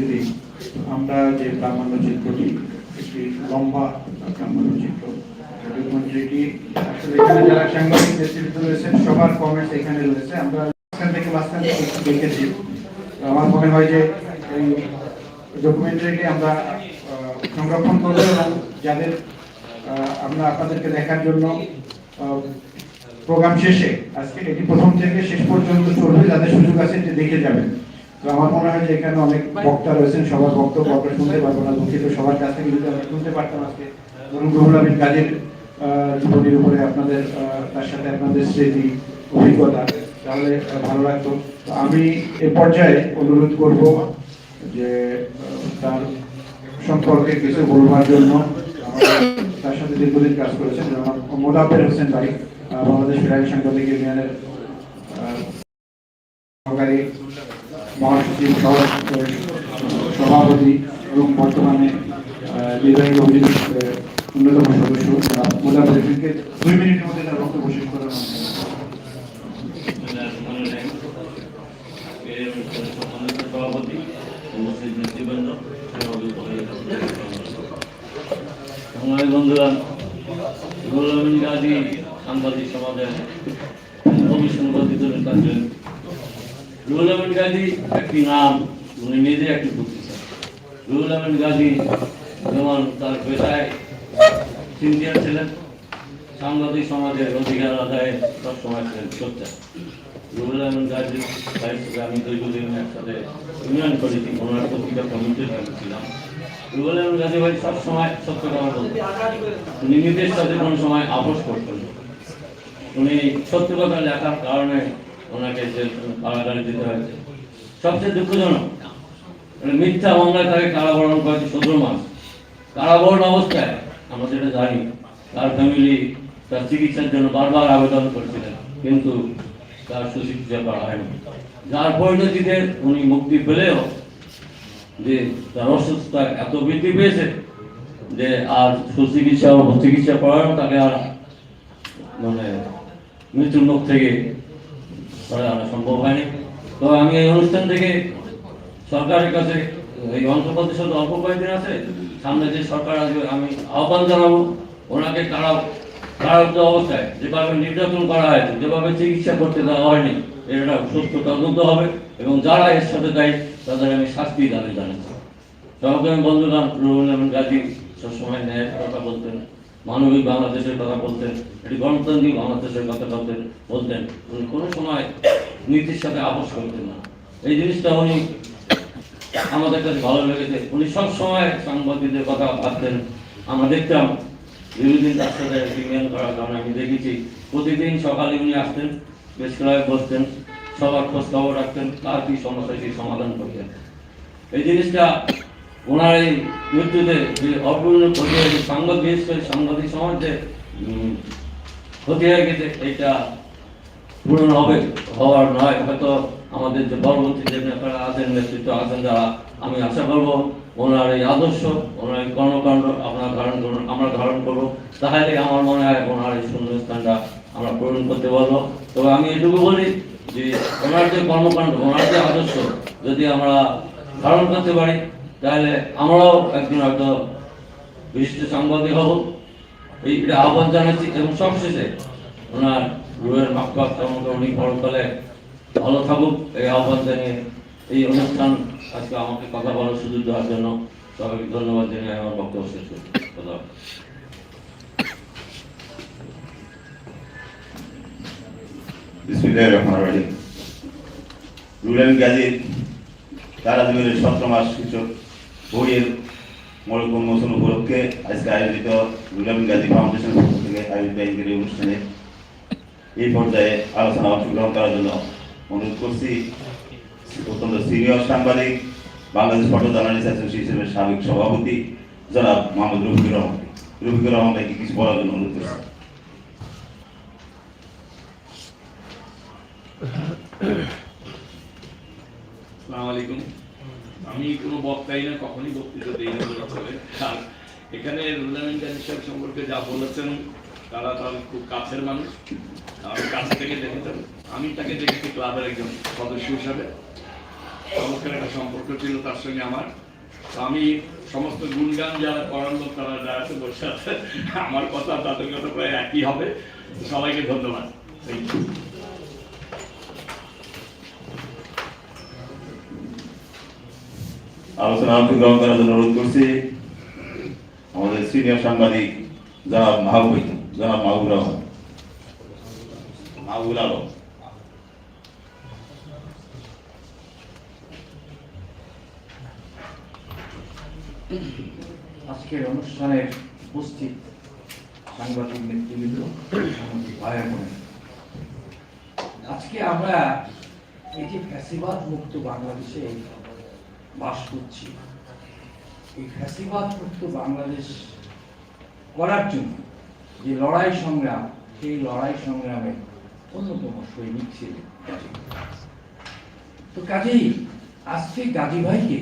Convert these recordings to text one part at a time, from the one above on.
উপস্থিতি আমরা যে প্রামাণ্য চিত্রটি একটি লম্বা প্রামাণ্য চিত্র সংরক্ষণ আমরা আপনাদেরকে দেখার জন্য প্রোগ্রাম শেষে আজকে এটি প্রথম থেকে শেষ পর্যন্ত চলবে, যাদের সুযোগ আছে দেখে যাবেন। আমার মনে হয় যে এখানে অনেক বক্তা রয়েছেন সবার বক্তব্য আমরা শুনতে পারব না দুঃখিত। সবার কাছ থেকে যদি আমরা শুনতে পারতাম আজকে ধরুন রুহুল আমিন আহ, জীবনীর উপরে আপনাদের তার সাথে আপনাদের স্মৃতি অভিজ্ঞতা তাহলে ভালো লাগতো। আমি এ পর্যায়ে অনুরোধ করব যে তার সম্পর্কে কিছু বলবার জন্য তার সাথে দীর্ঘদিন কাজ করেছেন আমার মোদাব্বের হোসেন ভাই বাংলাদেশ ফেরারি সাংবাদিক ইউনিয়নের সহকারী মহাসচিব সভাপতি এবং বর্তমানে নির্বাহী আহ, অন্যতম সদস্য মোদাব্বের হোসেনকে দুই মিনিটের মধ্যে তার বক্তব্য শেষ সাংবাদিক সমাজের অভিসংবাদিত ছিলেন রুহুল আমিন গাজী একটি নাম উনি নিজে একটি পত্রিকা রুহুল আমিন গাজী যেমন তার পেশায় সিনিয়র ছিলেন, সাংবাদিক সমাজের অধিকার আদায়ে সবসময় ছিলেন সোচ্চা রুহুল আমিন গাজী আমি দীর্ঘদিন একসাথে ইউনিয়ন করেছি ওনার পত্রিকা কমিটির ছিলাম। রুহুল আমিন গাজী ভাই সবসময় সত্য কথা বলতেন উনি নিজের সাথে কোনো সময় আপোষ করতেন উনি সত্য কথা লেখার কারণে ওনাকে কারাগারে দিতে হয়েছে। সবচেয়ে দুঃখজনক মানে মিথ্যা মামলায় তাকে কারাবরণ করেছে মাস কারাবরণ অবস্থায়, আমরা যেটা জানি, তার ফ্যামিলি তার চিকিৎসার জন্য বারবার আবেদন করেছিলেন, কিন্তু তার সুচিকিৎসা করা হয়নি। যার পরিণতিতে উনি মুক্তি পেলেও যে তার অসুস্থতা এত বৃদ্ধি পেয়েছে যে আর সুচিকিৎসা চিকিৎসা করানো তাকে আর মানে মৃত্যুর মুখ থেকে আনা সম্ভব হয়নি। তো আমি এই অনুষ্ঠান থেকে সরকারের কাছে এই অন্ধ্রপ্রদেশ অল্প কয়েকদিন আছে, সামনে যে সরকার আসবে, আমি আহ্বান জানাব, ওনাকে কারা কারারুদ্ধ অবস্থায়, যেভাবে নির্যাতন করা হয়েছে যেভাবে চিকিৎসা করতে দেওয়া হয়নি এটা সুস্থ তদন্ত হবে এবং যারা এর সাথে দায়ী, তাদের আমি শাস্তি দাবি জানাচ্ছি। সহকর্মী বন্ধুগণ, রুহুল আমিন গাজী সবসময় ন্যায়ের কথা বলতেন। মানবিক বাংলাদেশের কথা বলতেন, এটি গণতান্ত্রিক বাংলাদেশের কথা বলতেন বলতেন। উনি কোনো সময় নীতির সাথে আপোষ করতেন না। এই জিনিসটা উনি আমাদের কাছে ভালো লেগেছে। উনি সব সময় সাংবাদিকদের কথা ভাবতেন। আমরা দেখতাম দীর্ঘদিন তার সাথে ইউনিয়ন করার কারণে আমি দেখেছি, প্রতিদিন সকালে উনি আসতেন বেশ ক্লাবে বসতেন, সবার খোঁজ খবর রাখতেন, কার কি সমস্যা, সেই সমাধান করতেন। এই জিনিসটা ওনার এই মৃত্যুতে অপূর্ণ ক্ষতি হয়েছে সাংবাদিক বিশেষ করে সাংবাদিক সমাজ ক্ষতি হয়ে গেছে এটা পূরণ হবে, হওয়ার নয়। হয়তো আমাদের যে পরবর্তী যে নেতারা আছেন, নেতৃত্ব আছেন, যারা, আমি আশা করব ওনার এই আদর্শ, ওনার এই কর্মকাণ্ড আপনারা ধারণ করুন, আমরা ধারণ করব। তাহলে আমার মনে হয় ওনার এই শূন্য স্থানটা আমরা পূরণ করতে পারব। তবে আমি এটুকু বলি যে, ওনার যে কর্মকাণ্ড, ওনার যে আদর্শ, যদি আমরা ধারণ করতে পারি তাহলে আমরাও একদিন হয়তো বিশিষ্ট সাংবাদিক হব। এই আহ্বান জানাচ্ছি এবং সবশেষে ওনার রুয়ের মাক্কাত উনি পরকালে ভালো থাকুক, এই আহ্বান জানিয়ে এই অনুষ্ঠান আজকে আমাকে কথা বলার সুযোগ দেওয়ার জন্য সবাইকে ধন্যবাদ জানিয়ে আমার বক্তব্য শেষ করছি। ধন্যবাদ বিসমিল্লাহির রহমানির রহিম। রুলেন গাজীর তারা জীবনের সতেরো মাস সূচক বইয়ের মূলক উন্মোচন উপলক্ষে আজকে আয়োজিত রুলেন গাজী ফাউন্ডেশন থেকে আয়োজিত এই অনুষ্ঠানে এই পর্যায়ে আলোচনা অংশগ্রহণ করার জন্য অনুরোধ করছি অত্যন্ত সিনিয়র সাংবাদিক, বাংলাদেশ ফটো জার্নালিস্ট অ্যাসোসিয়েশনের সাবেক সভাপতি জনাব মোহাম্মদ রফিকুর রহমান। রফিকুর রহমান ভাইকে কিছু বলার জন্য অনুরোধ করছি। আসসালামু আলাইকুম। আমি কোনো বক্তাই না, কখনই বক্তৃতা দিই না এখানে রুলামিন গাজী সম্পর্কে যা বলেছেন, তারা তার খুব কাছের মানুষ। আমি কাছ থেকে দেখেছেন। আমি তাকে দেখেছি ক্লাবের একজন সদস্য হিসাবে। চমৎকার একটা সম্পর্ক ছিল তার সঙ্গে আমার। আমি সমস্ত গুণগান যারা করার লোক, তারা যারা আছে, বসে আছে। আমার কথা, তাদের কথা প্রায় একই হবে। সবাইকে ধন্যবাদ। Thank you. আলোচনা অংশ গ্রহণ করার জন্য অনুরোধ করছি। আমাদের সিনিয়র সাংবাদিক জনাব মাহবুব জনাব মাহবুব রহমান। আলম। আজকের অনুষ্ঠানের উপস্থিত সাংবাদিক নেতৃবৃন্দ আজকে আমরা এই যে ফ্যাসিবাদ মুক্ত বাংলাদেশে বাস করছি। এই ফ্যাসিবাদ মুক্ত বাংলাদেশ করার জন্য যে লড়াই সংগ্রাম, সেই লড়াই সংগ্রামে অন্যতম সৈনিক ছিলেন গাজী। তো কাজেই আজকে গাজী ভাইকে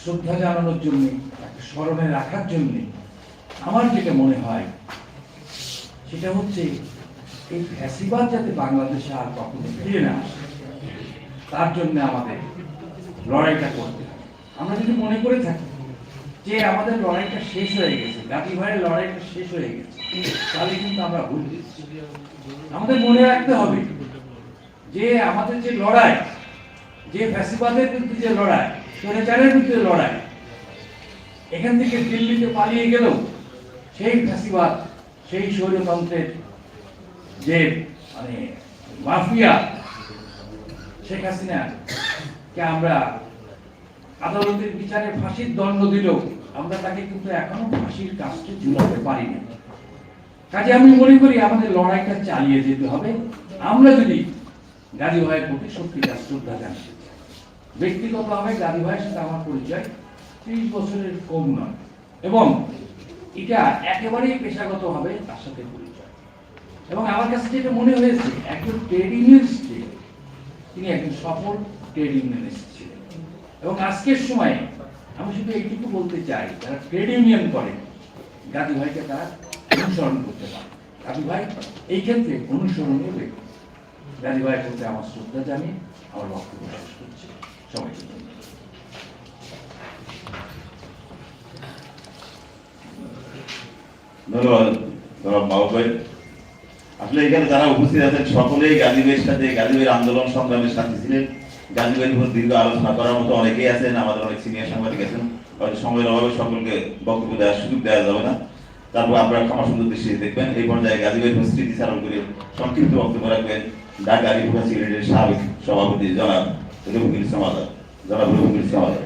শ্রদ্ধা জানানোর জন্য, তাকে স্মরণে রাখার জন্য আমার যেটা মনে হয়, সেটা হচ্ছে এই ফ্যাসিবাদ যাতে বাংলাদেশে আর কখনো ফিরে না আসে, তার জন্য আমাদের লড়াইটা করতে হবে আমরা যদি মনে করে থাকি যে আমাদের লড়াইটা শেষ হয়ে গেছে গাজী ভাইয়ের লড়াইটা শেষ হয়ে গেছে, তাহলে কিন্তু আমরা ভুল আমাদের মনে রাখতে হবে যে আমাদের যে লড়াই, যে ফ্যাসিবাদের বিরুদ্ধে যে লড়াই, স্বৈরাচারের বিরুদ্ধে লড়াই, এখান থেকে দিল্লিতে পালিয়ে গেলেও সেই ফ্যাসিবাদ, সেই স্বৈরতন্ত্রের যে মানে মাফিয়া, শেখ হাসিনা কে আমরা আদালতের বিচারে ফাঁসির দণ্ড দিলেও আমরা তাকে কিন্তু এখনও ফাঁসির কাজটি ঝুলাতে পারি না কাজে আমি মনে করি আমাদের লড়াইটা চালিয়ে যেতে হবে। আমরা যদি গাজী ভাইয়ের প্রতি সত্যিকার শ্রদ্ধা জানাই ব্যক্তিগতভাবে গাজী ভাইয়ের সাথে আমার পরিচয় ত্রিশ বছরের কম নয়। এবং এটা একেবারেই পেশাগত পেশাগতভাবে তার সাথে পরিচয়। এবং আমার কাছে যেটা মনে হয়েছে, একজন ট্রেড ইউনিয়নিস্ট তিনি একজন সফল ট্রেড ইউনিয়নিস্ট ছিলেন এবং আজকের সময়ে আমি শুধু এইটুকু বলতে চাই, যারা ট্রেড ইউনিয়ন করে, গাজী ভাইকে তারা অনুসরণ করতে পারে। গাজী ভাই, এই ক্ষেত্রে অনুসরণীয় ব্যক্তি গাজী ভাইয়ের প্রতি আমার শ্রদ্ধা জানিয়ে আমার বক্তব্য শেষ করছি। সবাইকে ধন্যবাদ। ধন্যবাদ জনাব মাহবুব ভাই। আসলে এখানে যারা উপস্থিত আছেন, সকলেই গাজীবের সাথে গাজীবের আন্দোলন সংগ্রামের সাথে ছিলেন। গাজীবের উপর দীর্ঘ আলোচনা করার মতো অনেকেই আছেন, আমাদের অনেক সিনিয়র সাংবাদিক আছেন। হয়তো সময়ের অভাবে সকলকে বক্তব্য দেওয়ার সুযোগ দেওয়া যাবে না। তারপর আপনারা ক্ষমা সুন্দর দৃষ্টিতে দেখবেন। এই পর্যায়ে গাজীবের স্মৃতি চারণ করে সংক্ষিপ্ত বক্তব্য রাখবেন ঢাকা রিপোর্টার সিলেটের সাবেক সভাপতি জনাব রঘুবীর সমাদার জনাব রঘুবীর সমাদার